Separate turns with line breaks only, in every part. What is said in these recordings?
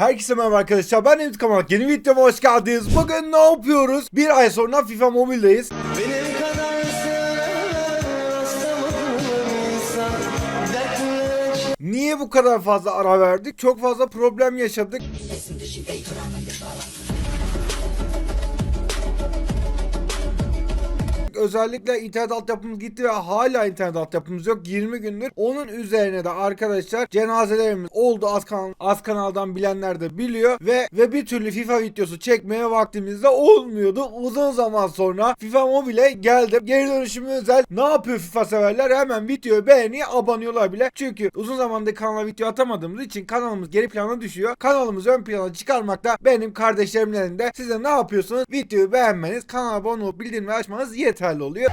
Herkese merhaba arkadaşlar ben Emit Kamalak yeni videoma hoş geldiniz. Bugün ne yapıyoruz? Bir ay sonra FIFA Mobile'deyiz.
Benim kadar insan dertler
Niye bu kadar fazla ara verdik? Çok fazla problem yaşadık. Özellikle internet altyapımız gitti ve hala internet altyapımız yok 20 gündür. Onun üzerine de arkadaşlar cenazelerimiz oldu az, kanal, az kanaldan bilenler de biliyor ve ve bir türlü FIFA videosu çekmeye vaktimizde olmuyordu. Uzun zaman sonra FIFA Mobile geldim. Geri dönüşümü özel. Ne yapıyor FIFA severler? Hemen videoyu beğeniyor, abanıyorlar bile. Çünkü uzun zamandır kanala video atamadığımız için kanalımız geri plana düşüyor. Kanalımızı ön plana çıkarmak da benim kardeşlerimin elinde. Siz de ne yapıyorsunuz? Videoyu beğenmeniz, kanala abone olup bildirimleri açmanız yeterli oluyor.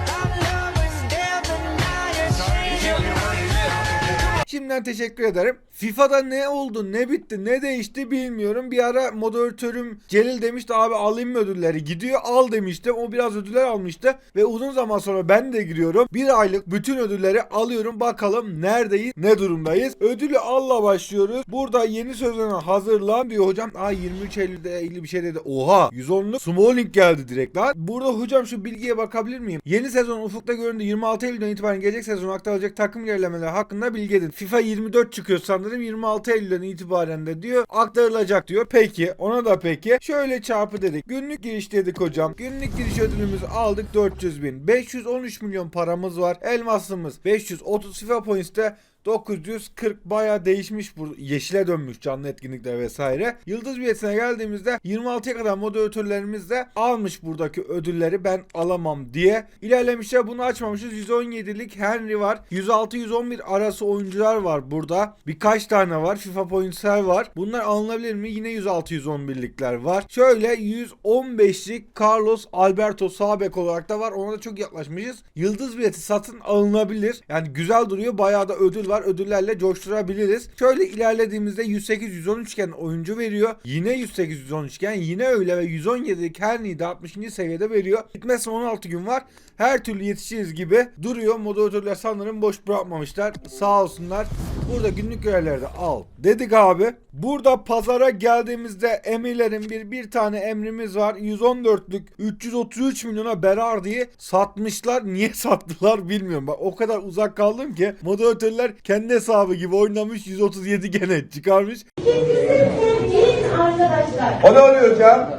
Şimdiden teşekkür ederim. FIFA'da ne oldu, ne bitti, ne değişti bilmiyorum. Bir ara moderatörüm Celil demişti abi alayım mı ödülleri? Gidiyor al demiştim. O biraz ödüller almıştı. Ve uzun zaman sonra ben de giriyorum. Bir aylık bütün ödülleri alıyorum. Bakalım neredeyiz, ne durumdayız. Ödülü alla başlıyoruz. Burada yeni sözlerine hazırlan diyor hocam. Aa 23 Eylül'de 50 bir şey dedi. Oha 110'luk Smalling geldi direkt lan. Burada hocam şu bilgiye bakabilir miyim? Yeni sezon ufukta göründü. 26 Eylül'den itibaren gelecek sezon aktarılacak takım ilerlemeleri hakkında bilgi edin. FIFA 24 çıkıyor sanırım 26 Eylül'den itibaren de diyor aktarılacak diyor. Peki ona da peki. Şöyle çarpı dedik. Günlük giriş dedik hocam. Günlük giriş ödülümüzü aldık 400 bin. 513 milyon paramız var. Elmasımız 530 FIFA Points'te 940 baya değişmiş bu yeşile dönmüş canlı etkinlikler vesaire. Yıldız bileti geldiğimizde 26'ya kadar moderatörlerimiz de almış buradaki ödülleri ben alamam diye. İlerlemişler bunu açmamışız. 117'lik Henry var. 106-111 arası oyuncular var burada. Birkaç tane var. FIFA Points'ler var. Bunlar alınabilir mi? Yine 106-111'likler var. Şöyle 115'lik Carlos Alberto sağ bek olarak da var. Ona da çok yaklaşmışız. Yıldız bileti satın alınabilir. Yani güzel duruyor. Bayağı da ödül var. Ödüllerle coşturabiliriz. Şöyle ilerlediğimizde 108-113 iken oyuncu veriyor. Yine 108-113 iken yine öyle ve 117'lik Henry'i de 60. seviyede veriyor. Gitmesine 16 gün var. Her türlü yetişiriz gibi duruyor. Moderatörler sanırım boş bırakmamışlar. Sağ olsunlar. Burada günlük görevlerde al dedik abi. Burada pazara geldiğimizde emirlerin bir bir tane emrimiz var. 114'lük 333 milyona Berardi'yi satmışlar. Niye sattılar bilmiyorum. Bak o kadar uzak kaldım ki moderatörler kendi hesabı gibi oynamış 137 gene çıkarmış.
Gelin arkadaşlar.
O ne oluyor hocam?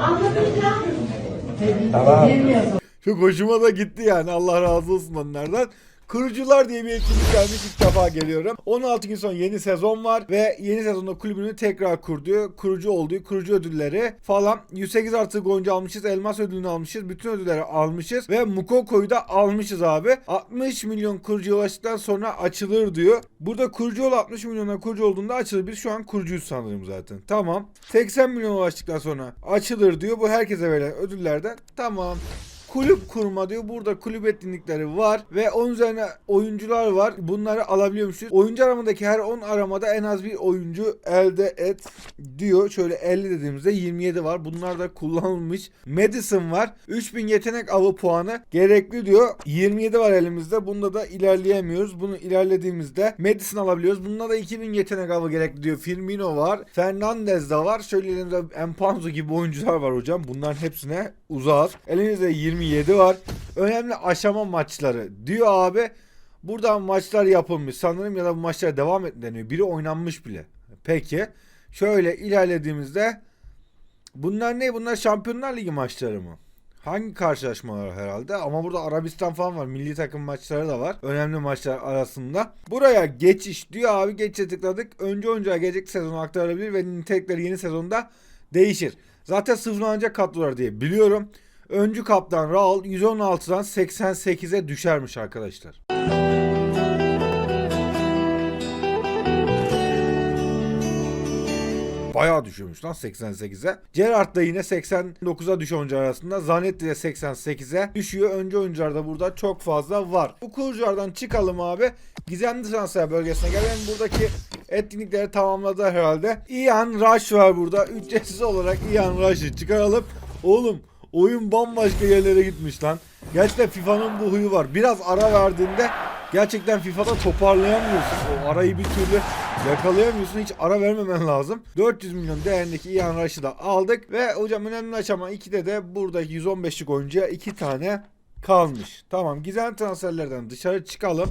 Anlatacağım.
Tamam.
Çok hoşuma da gitti yani Allah razı olsun onlardan. Kurucular diye bir etkinlik gelmiş ilk defa geliyorum. 16 gün sonra yeni sezon var ve yeni sezonda kulübünü tekrar kurduğu, kurucu olduğu, kurucu ödülleri falan. 108 artı oyuncu almışız, elmas ödülünü almışız, bütün ödülleri almışız ve Mukoko'yu da almışız abi. 60 milyon kurucuya ulaştıktan sonra açılır diyor. Burada kurucu ol 60 milyona kurucu olduğunda açılır. Biz şu an kurucuyuz sanırım zaten. Tamam. 80 milyon ulaştıktan sonra açılır diyor. Bu herkese verilen ödüllerden. Tamam kulüp kurma diyor. Burada kulüp etkinlikleri var ve onun üzerine oyuncular var. Bunları alabiliyormuşuz. Oyuncu aramadaki her 10 aramada en az bir oyuncu elde et diyor. Şöyle 50 dediğimizde 27 var. Bunlar da kullanılmış. Madison var. 3000 yetenek avı puanı gerekli diyor. 27 var elimizde. Bunda da ilerleyemiyoruz. Bunu ilerlediğimizde Madison alabiliyoruz. Bunda da 2000 yetenek avı gerekli diyor. Firmino var. Fernandez de var. Şöyle elimizde Empanzo gibi oyuncular var hocam. Bunların hepsine uzağız. Elimizde 27 var. Önemli aşama maçları diyor abi. Buradan maçlar yapılmış sanırım ya da bu maçlar devam et deniyor. Biri oynanmış bile. Peki. Şöyle ilerlediğimizde bunlar ne? Bunlar Şampiyonlar Ligi maçları mı? Hangi karşılaşmalar herhalde? Ama burada Arabistan falan var. Milli takım maçları da var. Önemli maçlar arasında. Buraya geçiş diyor abi. Geçe tıkladık. Önce oyuncuya gelecek sezonu aktarılabilir ve nitelikleri yeni sezonda değişir. Zaten sıfırlanacak kadrolar diye biliyorum. Öncü kaptan Raul 116'dan 88'e düşermiş arkadaşlar. Bayağı düşüyormuş lan 88'e. Gerrard da yine 89'a düşüyor oyuncu arasında. Zanetti de 88'e düşüyor. Önce oyuncularda burada çok fazla var. Bu kuruculardan çıkalım abi. Gizemli transfer bölgesine gelelim. Buradaki etkinlikleri tamamladı herhalde. Ian Rush var burada. Ücretsiz olarak Ian Rush'ı çıkaralım. Oğlum oyun bambaşka yerlere gitmiş lan. Gerçekten FIFA'nın bu huyu var. Biraz ara verdiğinde gerçekten FIFA'da toparlayamıyorsun. O arayı bir türlü Yakalayamıyorsun hiç ara vermemen lazım. 400 milyon değerindeki Ian Rush'ı da aldık. Ve hocam önemli aşama 2'de de buradaki 115'lik oyuncuya 2 tane kalmış. Tamam gizem transferlerden dışarı çıkalım.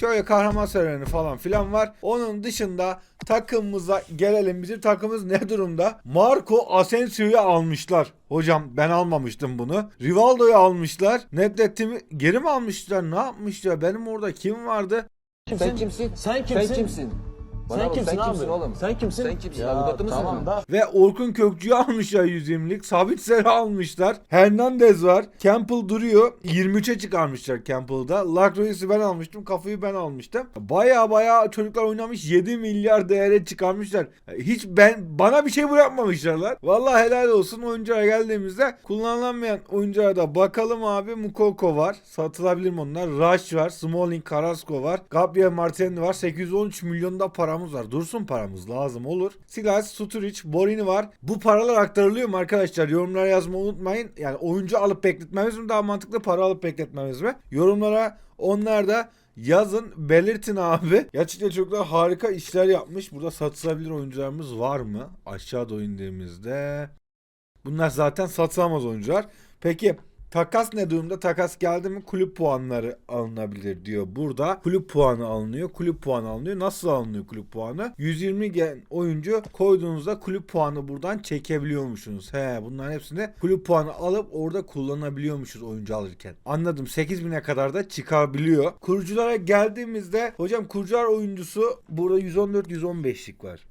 Şöyle kahraman serüveni falan filan var. Onun dışında takımımıza gelelim. Bizim takımımız ne durumda? Marco Asensio'yu almışlar. Hocam ben almamıştım bunu. Rivaldo'yu almışlar. Nedved'imi geri mi almışlar? Ne yapmışlar? Benim orada kim vardı?
Sen kimsin?
Sen kimsin?
Sen kimsin? Bana
Sen
bak,
kimsin
sen
abi?
kimsin oğlum?
Sen kimsin?
Sen kimsin?
Ya,
Avukatı mısın
tamam da.
Ve Orkun Kökçü'yü almışlar 120'lik. Sabitser'i almışlar. Hernandez var. Campbell duruyor. 23'e çıkarmışlar Campbell'da. Lacroix'i ben almıştım. Kafayı ben almıştım. Baya baya çocuklar oynamış. 7 milyar değere çıkarmışlar. Hiç ben bana bir şey bırakmamışlar lan. Vallahi helal olsun oyuncuya geldiğimizde kullanılamayan oyuncuya da bakalım abi. Mukoko var. Satılabilir mi onlar? Rush var. Smalling, Carrasco var. Gabriel Martinelli var. 813 milyonda paramız var. Dursun paramız lazım olur. Silas, Sturridge, Borini var. Bu paralar aktarılıyor mu arkadaşlar? Yorumlara yazmayı unutmayın. Yani oyuncu alıp bekletmemiz mi daha mantıklı para alıp bekletmemiz mi? Yorumlara onlar da yazın belirtin abi. Gerçekten çocuklar harika işler yapmış. Burada satılabilir oyuncularımız var mı? Aşağıda indiğimizde. Bunlar zaten satılamaz oyuncular. Peki takas ne durumda? Takas geldi mi kulüp puanları alınabilir diyor burada. Kulüp puanı alınıyor. Kulüp puanı alınıyor. Nasıl alınıyor kulüp puanı? 120 gen oyuncu koyduğunuzda kulüp puanı buradan çekebiliyormuşsunuz. He bunların hepsini kulüp puanı alıp orada kullanabiliyormuşuz oyuncu alırken. Anladım. 8000'e kadar da çıkabiliyor. Kuruculara geldiğimizde hocam kurucular oyuncusu burada 114-115'lik var.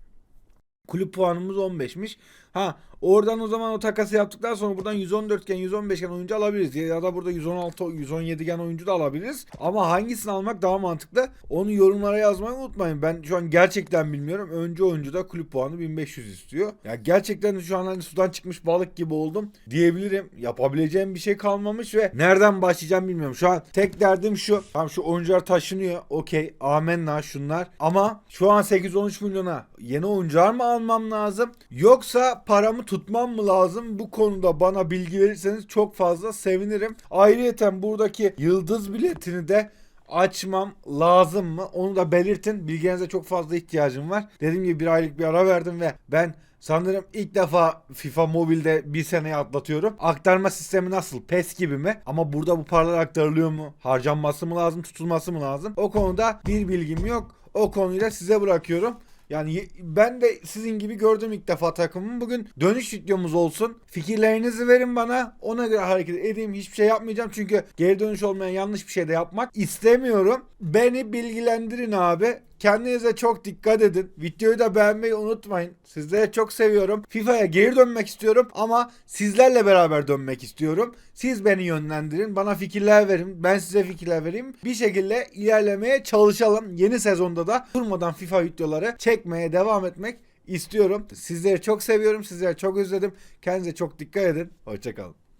Kulüp puanımız 15'miş. Ha oradan o zaman o takası yaptıktan sonra buradan 114 gen 115 gen oyuncu alabiliriz. Ya da burada 116 117 gen oyuncu da alabiliriz. Ama hangisini almak daha mantıklı? Onu yorumlara yazmayı unutmayın. Ben şu an gerçekten bilmiyorum. Önce oyuncu da kulüp puanı 1500 istiyor. Ya gerçekten şu an hani sudan çıkmış balık gibi oldum diyebilirim. Yapabileceğim bir şey kalmamış ve nereden başlayacağım bilmiyorum. Şu an tek derdim şu. Tamam şu oyuncular taşınıyor. Okey. Amenna şunlar. Ama şu an 8-13 milyona yeni oyuncular mı almam lazım? Yoksa paramı tutmam mı lazım? Bu konuda bana bilgi verirseniz çok fazla sevinirim. Ayrıyeten buradaki yıldız biletini de açmam lazım mı? Onu da belirtin. Bilgilerinize çok fazla ihtiyacım var. Dediğim gibi bir aylık bir ara verdim ve ben sanırım ilk defa FIFA Mobile'de bir seneyi atlatıyorum. Aktarma sistemi nasıl? PES gibi mi? Ama burada bu paralar aktarılıyor mu? Harcanması mı lazım? Tutulması mı lazım? O konuda bir bilgim yok. O konuyu da size bırakıyorum. Yani ben de sizin gibi gördüm ilk defa takımımı. Bugün dönüş videomuz olsun. Fikirlerinizi verin bana. Ona göre hareket edeyim. Hiçbir şey yapmayacağım. Çünkü geri dönüş olmayan yanlış bir şey de yapmak istemiyorum. Beni bilgilendirin abi. Kendinize çok dikkat edin. Videoyu da beğenmeyi unutmayın. Sizleri çok seviyorum. FIFA'ya geri dönmek istiyorum ama sizlerle beraber dönmek istiyorum. Siz beni yönlendirin. Bana fikirler verin. Ben size fikirler vereyim. Bir şekilde ilerlemeye çalışalım. Yeni sezonda da durmadan FIFA videoları çekmeye devam etmek istiyorum. Sizleri çok seviyorum. Sizleri çok özledim. Kendinize çok dikkat edin. Hoşçakalın.